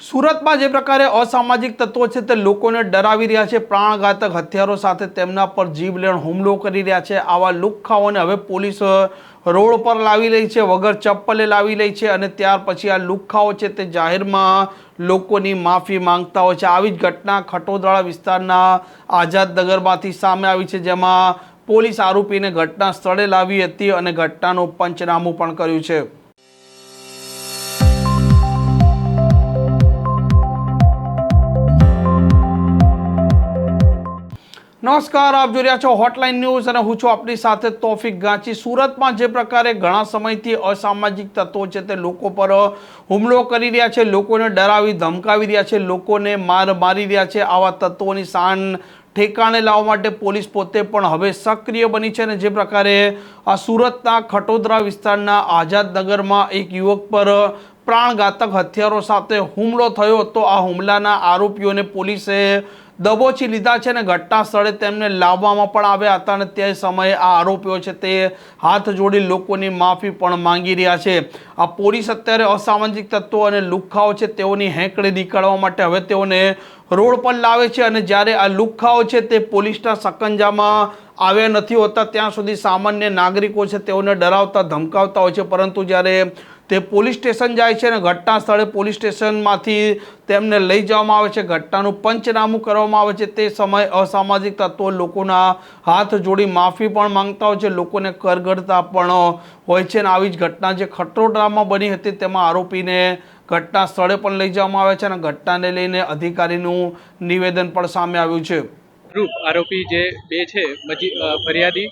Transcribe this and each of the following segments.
સુરતમાં જે પ્રકારે અસામાજિક તત્વો છે તે લોકોને ડરાવી રહ્યા છે. પ્રાણઘાતક હથિયારો સાથે તેમના પર જીવલેણ હુમલો કરી રહ્યા છે. આવા લુખ્ખાઓને હવે પોલીસ રોડ પર લાવી રહી છે, વગર ચપ્પલે લાવી રહી છે અને ત્યાર પછી આ લુખ્ખાઓ છે તે જાહેરમાં લોકોની માફી માંગતા હોય છે. આવી જ ઘટના ખટોદરા વિસ્તારના આઝાદનગરમાંથી સામે આવી છે, જેમાં પોલીસ આરોપીને ઘટના સ્થળે લાવી હતી અને ઘટનાનું પંચનામું પણ કર્યું છે. નમસ્કાર, આપ જોઈ રહ્યા છો હોટલાઇન ન્યૂઝ અને હું છું આપની સાથે તોફિક ગાંચી. સુરતમાં જે પ્રકારે ઘણા સમયથી અસામાજિક તત્વો છે તે લોકો પર હુમલો કરી રહ્યા છે, લોકોને ડરાવી, ધમકાવી રહ્યા છે, લોકોને માર મારી રહ્યા છે, આવા તત્વોની શાન ઠેકાણે લાવવા માટે પોલીસ પોતે પણ હવે સક્રિય બની છે અને જે પ્રકારે આ સુરતના ખટોદરા વિસ્તારના આઝાદનગરમાં એક યુવક પર પ્રાણઘાતક હથિયારો સાથે હુમલો થયો તો આ હુમલાના આરોપીઓને પોલીસે દબોચી લીધા છે અને ઘટના સ્થળે તેમને લાવવામાં પણ આવ્યા હતા અને તે સમયે આ આરોપીઓ છે તે હાથ જોડી લોકોની માફી પણ માંગી રહ્યા છે. આ પોલીસ અત્યારે અસામાજિક તત્વો અને લુખ્ખાઓ છે તેઓની હેંકડી નીકાળવા માટે હવે તેઓને રોડ પર લાવે છે અને જ્યારે આ લુખ્ખાઓ છે તે પોલીસના સકંજામાં આવ્યા નથી હોતા, ત્યાં સુધી સામાન્ય નાગરિકો છે તેઓને ડરાવતા, ધમકાવતા હોય છે. પરંતુ જ્યારે તે પોલીસ સ્ટેશન જાય છે અને ઘટના સ્થળે પોલીસ સ્ટેશનમાંથી તેમને લઈ જવામાં આવે છે. ઘટનાનું પંચનામું કરવામાં આવે છે. તે સમયે અસામાજિક તત્વો લોકોના હાથ જોડી માફી પણ માંગતા હોય છે. લોકોને કરગડતા પણ હોય છે અને આવી જ ઘટના જે ખટરોડામાં બની હતી તેમાં આરોપીને ઘટના સ્થળે પણ લઈ જવામાં આવે છે અને ઘટનાને લઈને અધિકારીનું નિવેદન પણ સામે આવ્યું છે. ગ્રુપ આરોપી જે બે છે ફરિયાદી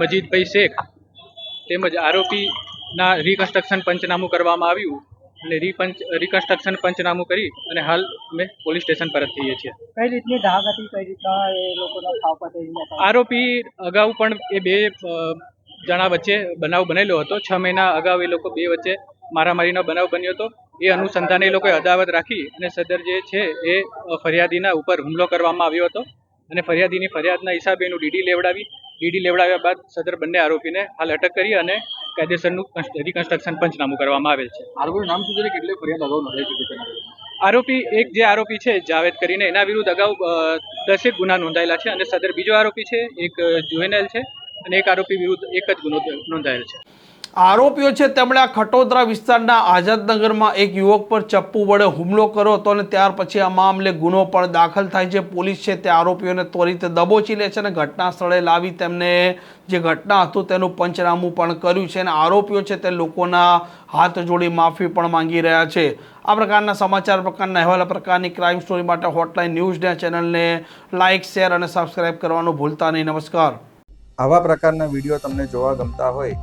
મજીદભાઈ શેખ તેમજ આરોપીના રિકન્સ્ટ્રક્શન પંચનામું કરવામાં આવ્યું. અને રિપંચ રિકન્સ્ટ્રક્શન પંચનામું કરી અને હાલ અમે પોલીસ સ્ટેશન પરત થઈએ છીએ. કઈ રીતની ધાક હતી? કઈ રીતના એ લોકોનો ખાવ પર આરોપી અગાઉ પણ એ બે જણા વચ્ચે બનાવ બનેલો હતો. છ મહિના અગાઉ એ લોકો બે વચ્ચે મારામારીનો બનાવ બન્યો હતો. એ અનુસંધાને એ લોકોએ અદાવત રાખી અને સદર જે છે એ ફરિયાદીના ઉપર હુમલો કરવામાં આવ્યો હતો. અને ફરિયાદીની ફરિયાદના હિસાબે એનું ડીડી લેવડાવી ડીડી લેવડાવ્યા બાદ સદર બંને આરોપીને હાલ અટક કરી અને કાયદેસરનું રિકન્સ્ટ્રક્શન પંચનામું કરવામાં આવેલ છે. આરોપીનું નામ શું છે કેટલી ફરિયાદ અગાઉ નોંધાઈ ચૂકી આરોપી એક જે આરોપી છે જાવેદ કરીને એના વિરુદ્ધ અગાઉ દસેક ગુના નોંધાયેલા છે અને સદર બીજો આરોપી છે એક જુએનએલ છે અને એક આરોપી વિરુદ્ધ એક જ ગુનો નોંધાયેલ છે. આરોપીઓ છે તેમણે આ ખટોદરા વિસ્તારના આઝાદનગરમાં એક યુવક પર ચપ્પુ વડે હુમલો કર્યો હતો અને ત્યાર પછી આ મામલે ગુનો પણ દાખલ થાય છે. પોલીસ છે તે આરોપીઓને ત્વરિત દબોચી લે છે અને ઘટના સ્થળે લાવી તેમને જે ઘટના હતું તેનું પંચનામું પણ કર્યું છે અને આરોપીઓ છે તે લોકોના હાથ જોડી માફી પણ માંગી રહ્યા છે. આ પ્રકારના સમાચાર પ્રકારના અહેવાલ પ્રકારની ક્રાઇમ સ્ટોરી માટે હોટલાઇન ન્યૂઝના ચેનલને લાઇક શેર અને સબસ્ક્રાઇબ કરવાનું ભૂલતા નહીં. નમસ્કાર. આવા પ્રકારના વીડિયો તમને જોવા ગમતા હોય